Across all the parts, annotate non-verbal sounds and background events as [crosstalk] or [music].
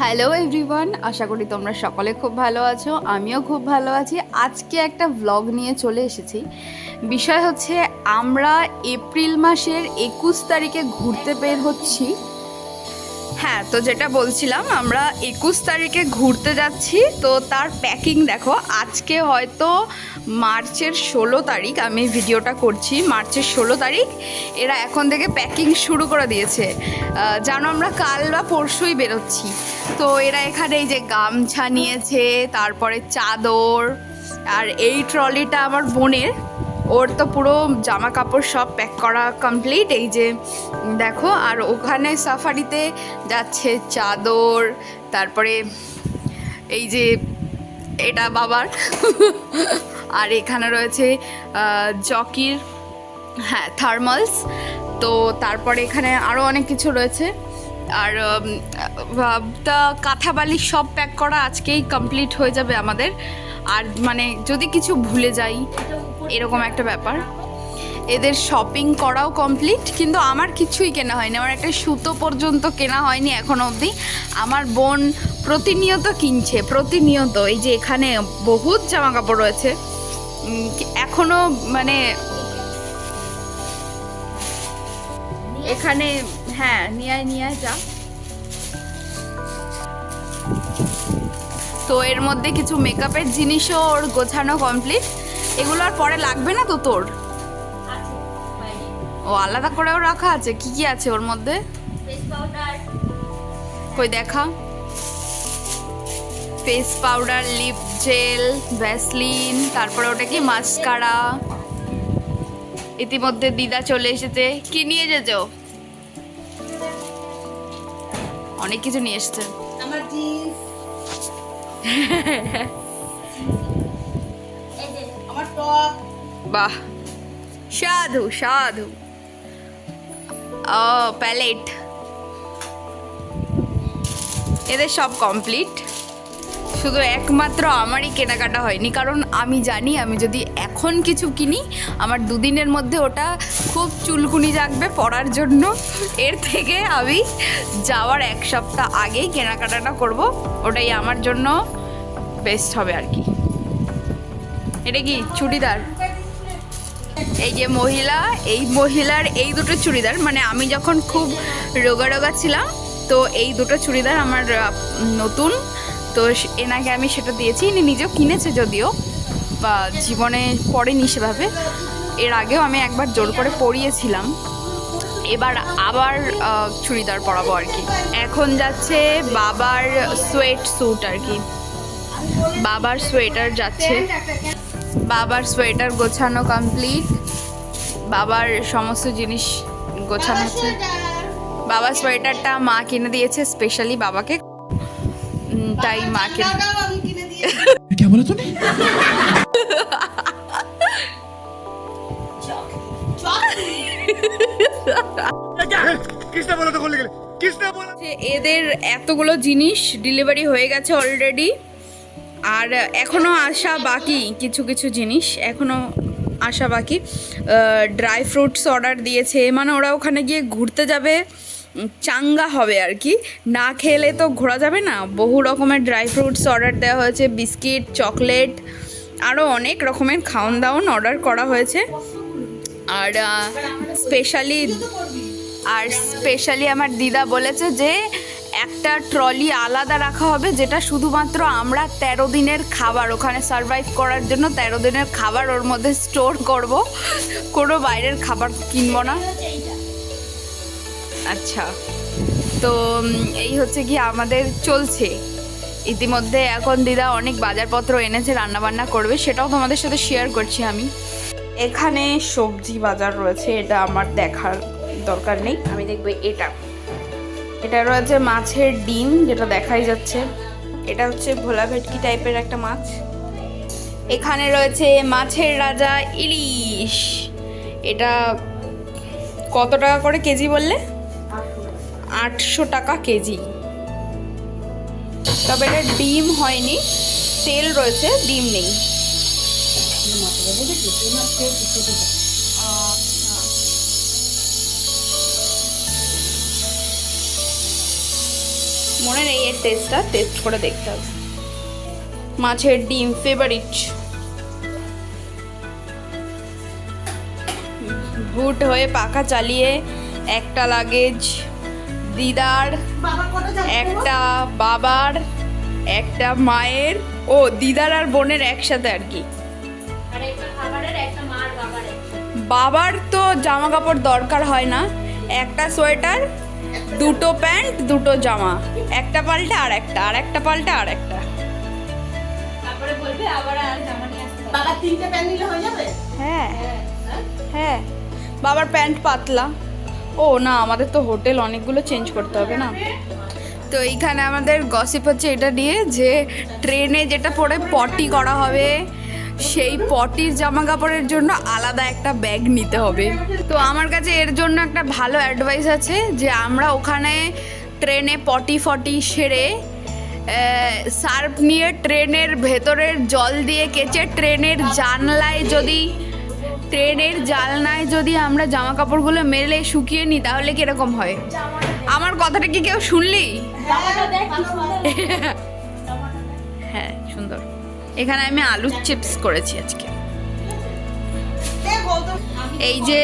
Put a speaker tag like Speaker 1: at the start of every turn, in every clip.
Speaker 1: Hello everyone আশা করি তোমরা সকলে খুব ভালো আছো। আমিও খুব ভালো আছি। আজকে একটা ব্লগ নিয়ে চলে এসেছি। বিষয় হচ্ছে আমরা এপ্রিল মাসের একুশ তারিখে ঘুরতে বের হচ্ছি। হ্যাঁ তো যেটা বলছিলাম, আমরা একুশ তারিখে ঘুরতে যাচ্ছি। তো তার প্যাকিং দেখো, আজকে হয়তো মার্চের ষোলো তারিখ, আমি ভিডিওটা করছি, মার্চের ষোলো তারিখ। এরা এখন থেকে প্যাকিং শুরু করে দিয়েছে। জানো আমরা কাল বা পরশুই বেরোচ্ছি। তো এরা এখানে এই যে গামছা নিয়েছে, তারপরে চাদর, আর এই ট্রলিটা আমার বোনের। ওর তো পুরো জামা কাপড় সব প্যাক করা কমপ্লিট এই যে, দেখো, আর ওখানে সাফারিতে যাচ্ছে চাদর, তারপরে এই যে এটা বাবার। [laughs] আর এখানে রয়েছে জকির হ্যাঁ থার্মালস তো তারপরে এখানে আরও অনেক কিছু রয়েছে। আর তা কাঁথা বালি সব প্যাক করা আজকেই কমপ্লিট হয়ে যাবে আমাদের। আর মানে যদি কিছু ভুলে যাই এরকম একটা ব্যাপার। এদের শপিং করাও কমপ্লিট কিন্তু আমার কিছুই কেনা হয়নি। আমার একটা সুতো পর্যন্ত কেনা হয়নি এখনও অবধি। আমার বোন প্রতিনিয়ত কিনছে প্রতিনিয়ত। এই যে এখানে বহুত জামা কাপড় রয়েছে। উম, এখনও মানে এখানে হ্যাঁ নিয়ে নিয়ে যা। তো এর মধ্যে কিছু মেকআপের জিনিসও ওর গোছানো কমপ্লিট এগুলো আর পরে লাগবে না তো তোর? ও আলাদা করেও রাখা আছে। কি কি আছে ওর মধ্যে? কই দেখা। Face powder lip gel Vaseline তারপরে ওটা কি মাস্কারা ইতিমধ্যে দিদা চলে এসেছে। কি নিয়ে যেছ অনেক কিছু নিয়ে এসছে।
Speaker 2: আমার জিন্স আমার টপ
Speaker 1: বাহ। সাধু সাধু। ও প্যালেট এদের সব কমপ্লিট শুধু একমাত্র আমারই কেনাকাটা হয়নি। কারণ আমি জানি আমি যদি এখন কিছু কিনি, আমার দুদিনের মধ্যে ওটা খুব চুলকুনি জাগবে পড়ার জন্য। এর থেকে আমি যাওয়ার এক সপ্তাহ আগেই কেনাকাটাটা করব। ওটাই আমার জন্য বেস্ট হবে আর কি। এটা কি? চুড়িদার? এই যে মহিলা, এই মহিলার এই দুটো চুড়িদার মানে আমি যখন খুব রোগা রোগা ছিলাম, তো এই দুটো চুড়িদার আমার নতুন। তো এনাকে আমি সেটা দিয়েছি, ইনি নিজেও কিনেছে যদিও, বা জীবনে পড়েনি সেভাবে। এর আগেও আমি একবার জোর করে পরিয়েছিলাম। এবার আবার চুড়িদার পরাবো আর কি। এখন যাচ্ছে বাবার সোয়েট স্যুট আর কি। বাবার সোয়েটার যাচ্ছে। বাবার সোয়েটার গোছানো কমপ্লিট বাবার সমস্ত জিনিস গোছানো হচ্ছে। বাবার সোয়েটারটা মা কিনে দিয়েছে স্পেশালি বাবাকে। তাই মাকে
Speaker 2: টাকাও আমি কিনে দিয়ে
Speaker 3: क्या बोला तूने
Speaker 4: किसने बोला था खोलने के लिए किसने बोला
Speaker 1: যে এদের এতগুলো জিনিস ডেলিভারি হয়ে গেছে অলরেডি আর এখনও আসা বাকি কিছু কিছু জিনিস এখনও আসা বাকি ড্রাই ফ্রুটস অর্ডার দিয়েছে মানে ওরা ওখানে গিয়ে ঘুরতে যাবে উম, চাঙ্গা হবে আর কি। না খেলে তো ঘোরা যাবে না। বহু রকমের ড্রাই ফ্রুটস অর্ডার দেওয়া হয়েছে, বিস্কিট চকলেট আরও অনেক রকমের খাওন দাওন অর্ডার করা হয়েছে। আর স্পেশালি আর স্পেশালি আমার দিদা বলেছে যে একটা ট্রলি আলাদা রাখা হবে, যেটা শুধুমাত্র আমরা তেরো দিনের খাবার, ওখানে সার্ভাইভ করার জন্য তেরো দিনের খাবার ওর মধ্যে স্টোর করব। কোনো বাইরের খাবার কিনবো না। আচ্ছা। তো এই হচ্ছে কি আমাদের চলছে। ইতিমধ্যে এখন দিদা অনেক বাজারপত্র এনেছে, রান্নাবান্না করবে, সেটাও তোমাদের সাথে শেয়ার করছি আমি। এখানে সবজি বাজার রয়েছে, এটা আমার দেখার দরকার নেই, আমি দেখব এটা। এটা রয়েছে মাছের ডিম, যেটা দেখাই যাচ্ছে। এটা হচ্ছে ভোলা ভেটকি টাইপের একটা মাছ। এখানে রয়েছে মাছের রাজা ইলিশ। এটা কত টাকা করে কেজি বললে? আটশো টাকা কেজি। তবে এটা ডিম হয়নি, তেল রয়েছে, ডিম নেই। মনে নেই এর টেস্টটা টেস্ট করে দেখতে হবে। মাছের ডিম ফেভারিট ভুট হয়ে পাখা চালিয়ে একটা লাগেজ দিদার একটা বাবার একটা মায়ের ও দিদার আর বোনের একসাথে আর কি।
Speaker 3: বাবার
Speaker 1: তো জামা কাপড় দরকার হয় না একটা সোয়েটার দুটো প্যান্ট দুটো জামা একটা পাল্টা আর একটা আর একটা পাল্টা আর একটা।
Speaker 2: হ্যাঁ,
Speaker 1: হ্যাঁ বাবার প্যান্ট পাতলা। ও না, আমাদের তো হোটেল অনেকগুলো চেঞ্জ করতে হবে না। তো এইখানে আমাদের গসিপ হচ্ছে এটা নিয়ে যে ট্রেনে যেটা পরে পটি করা হবে, সেই পটির জামা কাপড়ের জন্য আলাদা একটা ব্যাগ নিতে হবে। তো আমার কাছে এর জন্য একটা ভালো অ্যাডভাইস আছে যে আমরা ওখানে ট্রেনে পটি ফটি সেরে সার্ফ নিয়ে ট্রেনের ভেতরের জল দিয়ে কেচে, ট্রেনের জানলায় যদি ট্রেনের জালনায় যদি আমরা জামা কাপড়গুলো মেলে শুকিয়ে নিই, তাহলে কীরকম হয়? আমার কথাটা কি কেউ শুনলি। হ্যাঁ সুন্দর। এখানে আমি আলুর চিপস করেছি আজকে। এই যে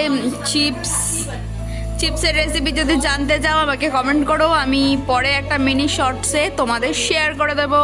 Speaker 1: চিপস চিপসের রেসিপি যদি জানতে চাও, আমাকে কমেন্ট করো। আমি পরে একটা মিনি শর্টসে তোমাদের শেয়ার করে দেবো।